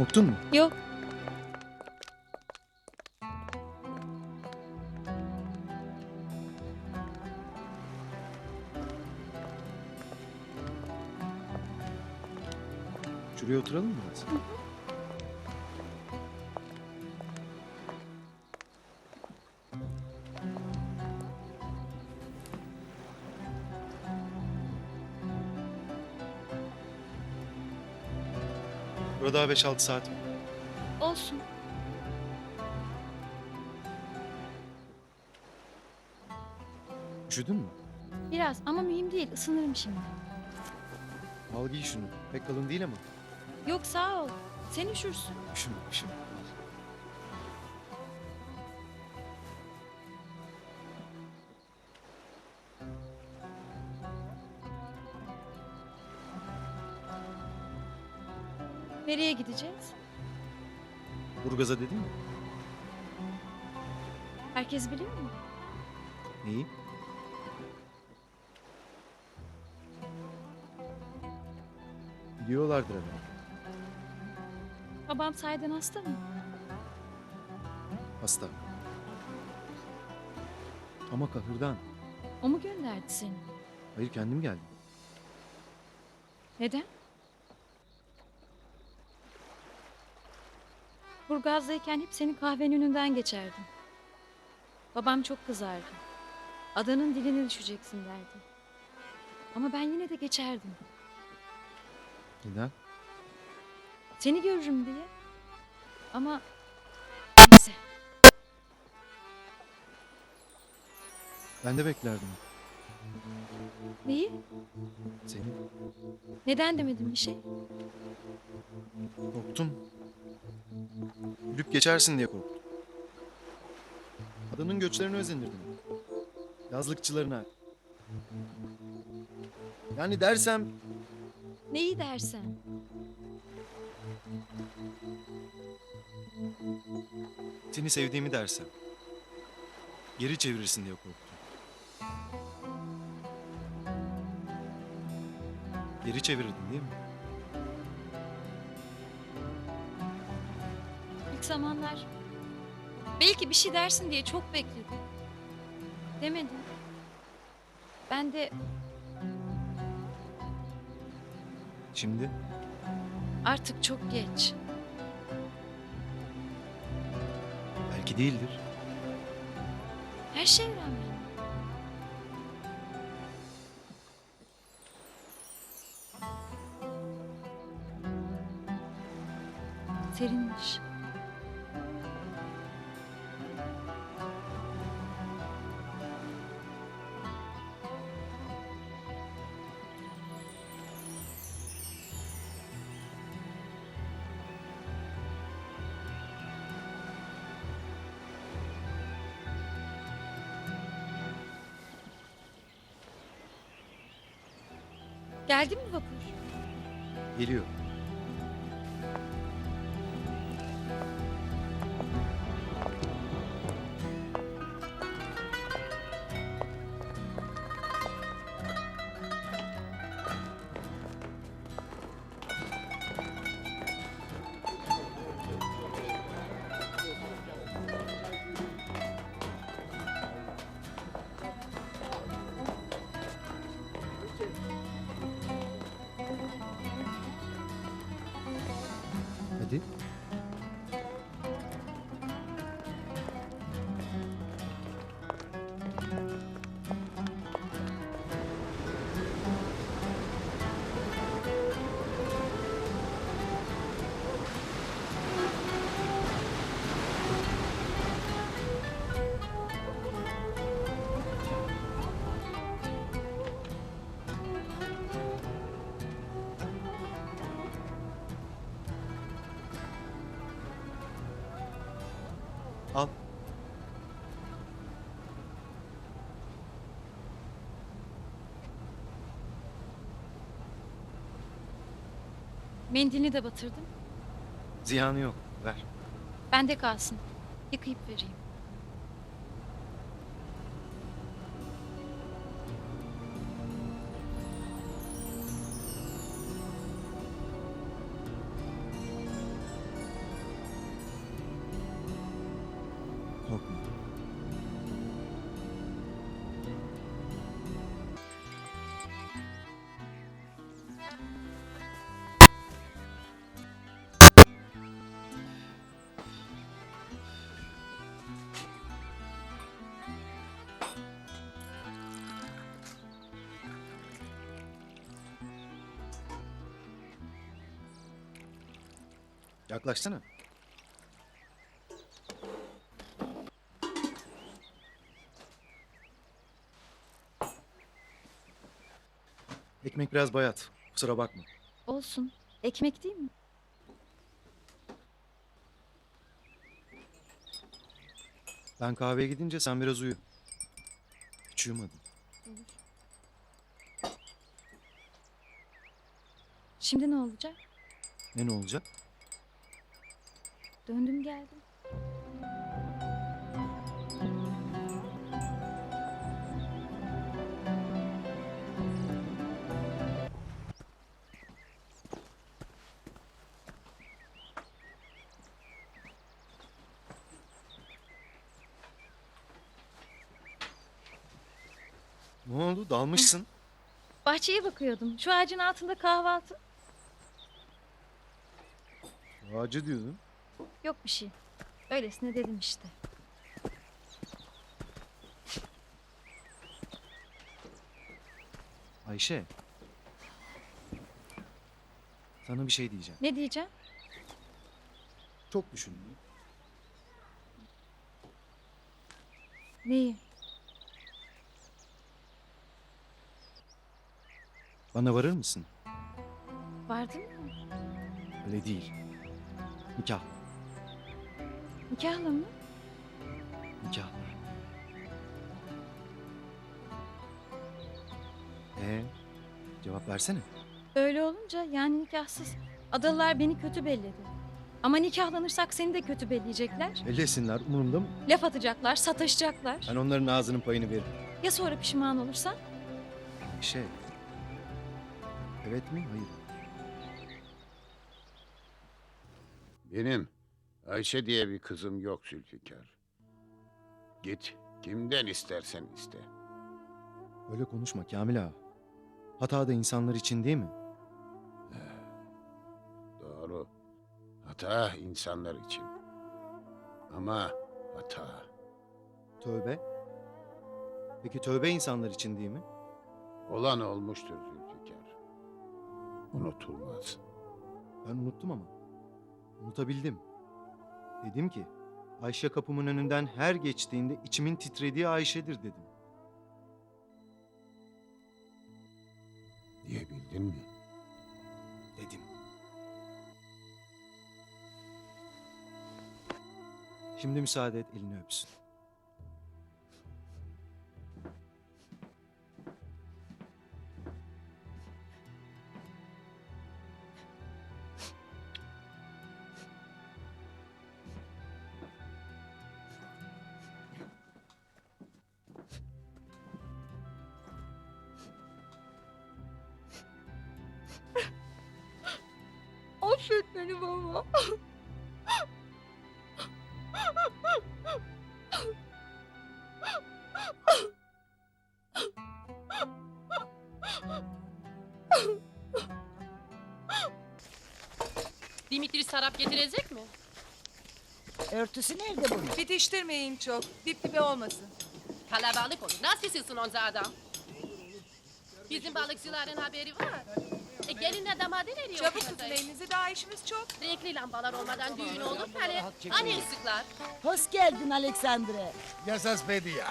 Korktun mu? Yok. Şuraya oturalım mı biraz? Burada daha 5-6 saat var. Olsun. Üşüdün mü? Biraz ama mühim değil. Isınırım şimdi. Al giy şunu. Pek kalın değil ama. Yok sağ ol. Sen üşürsün. Üşüme, üşüme. Nereye gideceğiz? Burgaz'a dedin mi? Herkes biliyor mu? Neyi? Biliyorlardır herhalde. Babam sahiden hasta mı? Hasta. Ama kahırdan. O mu gönderdi seni? Hayır kendim geldim. Neden? Burgaz'dayken hep senin kahvenin önünden geçerdim. Babam çok kızardı. Adanın diline düşeceksin derdi. Ama ben yine de geçerdim. Neden? Seni görürüm diye. Ama neyse. Ben de beklerdim. Neyi? Seni. Neden demedim bir şey? Korktum. Geçersin diye korktum. Adanın göçlerini özenirdim. Yazlıkçılarına. Yani dersem Neyi dersen? seni sevdiğimi dersem. Geri çevirirsin diye korktum. Geri çevirirdin değil mi? Zamanlar belki bir şey dersin diye çok bekledim. Demedin. Ben de Şimdi artık çok geç. belki değildir. Her şeye rağmen. Serinmiş. Geldi mi vapur? Geliyor. Mendilini de batırdım. Ziyanı yok. Ver. Bende kalsın. Yıkayıp vereyim. Yaklaşsana. Ekmek biraz bayat. Kusura bakma. Olsun. Ekmek değil mi? Ben kahveye gidince sen biraz uyu. Hiç uyumadın. Şimdi ne olacak? Ne ne olacak? Döndüm geldim. Ne oldu? Dalmışsın. Bahçeye bakıyordum. Şu ağacın altında kahvaltı. Ağacı diyordun. Yok bir şey. Öylesine dedim işte. Ayşe. Sana bir şey diyeceğim. Ne diyeceğim? Çok düşündüm. Neyi? Bana varır mısın? Vardın mı? Öyle değil. Nikah. Nikahla mı? Nikah. Ee, cevap versene. Öyle olunca yani nikahsız. Adalılar beni kötü belledi. Ama nikahlanırsak seni de kötü belleyecekler. Ellesinler umurumda mı? Laf atacaklar, sataşacaklar. Ben onların ağzının payını veririm. Ya sonra pişman olursan? Ayşe. Evet mi? Hayır. mı? Benim Ayşe diye bir kızım yok Zülfikar. Git kimden istersen iste. Öyle konuşma Kamil ağa. Hata da insanlar için değil mi? Doğru. Hata insanlar için. Ama hata Tövbe. Peki tövbe insanlar için değil mi? olan olmuştur Zülfikar. Unutulmaz. Ben unuttum ama. Unutabildim. Dedim ki Ayşe kapımın önünden her geçtiğinde içimin titrediği Ayşe'dir dedim. Diyebildin mi? Dedim. Şimdi müsaade et elini öpsün. Affet beni baba. Dimitri sarap getirecek mi? Örtüsü nerede bunun? Bitiştirmeyin çok. Dip dibe olmasın. Kalabalık olur. Nasıl sızsın onca adam? Bizim balıkçıların haberi var. E gelinle damadı veriyor. Çabuk tutun elinizi daha işimiz çok. Renkli lambalar olmadan düğün olur mu hele? Hani ısıklar? Hoş geldin Aleksandre. Yasas Bedia.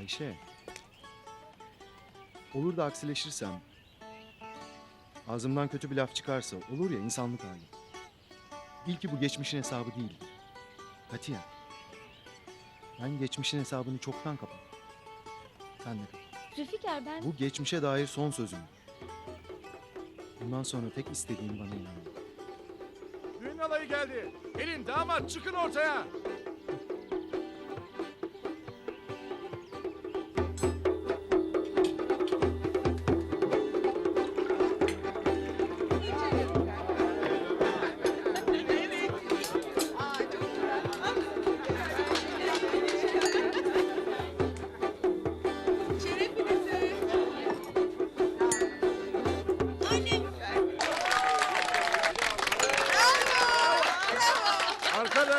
Ayşe. Olur da aksileşirsem, ağzımdan kötü bir laf çıkarsa olur ya insanlık hali. Bil ki bu geçmişin hesabı değil. Katiyen. Ben geçmişin hesabını çoktan kapattım. Sen de kapat. Zülfikar ben... Bu geçmişe dair son sözüm. Bundan sonra tek istediğim bana inanmak. Düğün alayı geldi. Gelin damat çıkın ortaya.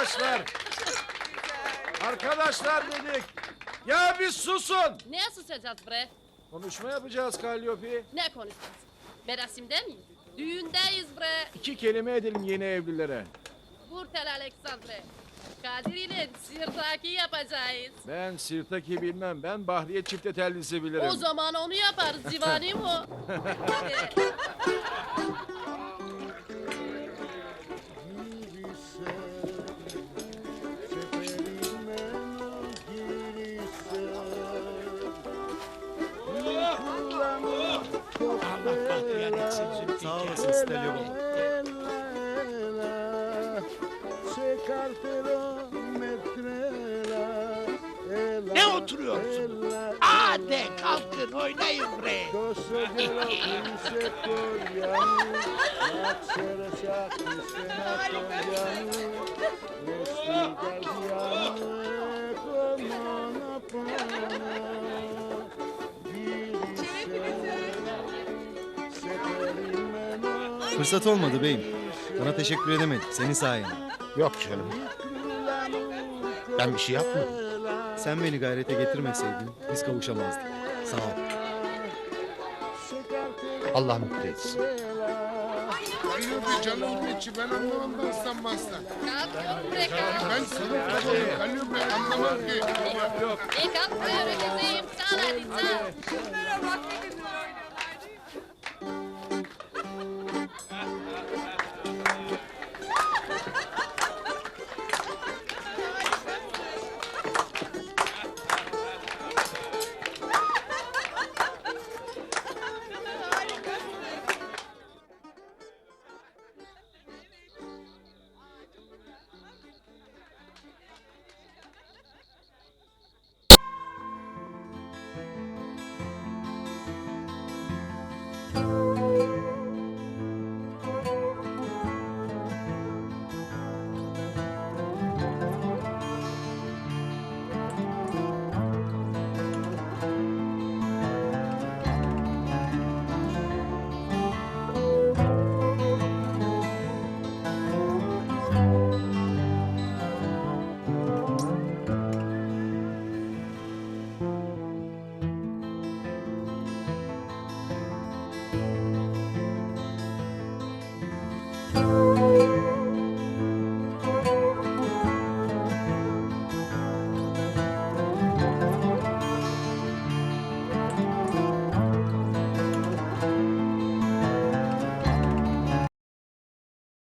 Arkadaşlar. Arkadaşlar dedik. Ya bir susun. Ne susacağız bre? Konuşma yapacağız Kalyopi. Ne konuşacağız? Merasimde miyiz? Düğündeyiz bre. İki kelime edelim yeni evlilere. Vurtel Aleksandre. Kadir ile sirtaki yapacağız. Ben sirtaki bilmem. Ben Bahriye çifte tellisi bilirim. O zaman onu yaparız Civani mu? Hadi. Sağ olasın Stelio baba. Ne oturuyorsun? Hadi kalkın oynayın bre. Fırsat olmadı beyim. Sana teşekkür edemedik. Senin sayende. Yok canım. Ben bir şey yapmadım. Sen beni gayrete getirmeseydin biz kavuşamazdık. Sağ ol. Allah mutlu etsin. Kalyopi canım içi ben anlamam ben sanmazsan. Kalk kalk. Ben sana kadar Kalyopi anlamam ki. Yok. E kalk öyle gezeyim. Çal hadi. Şunlara bak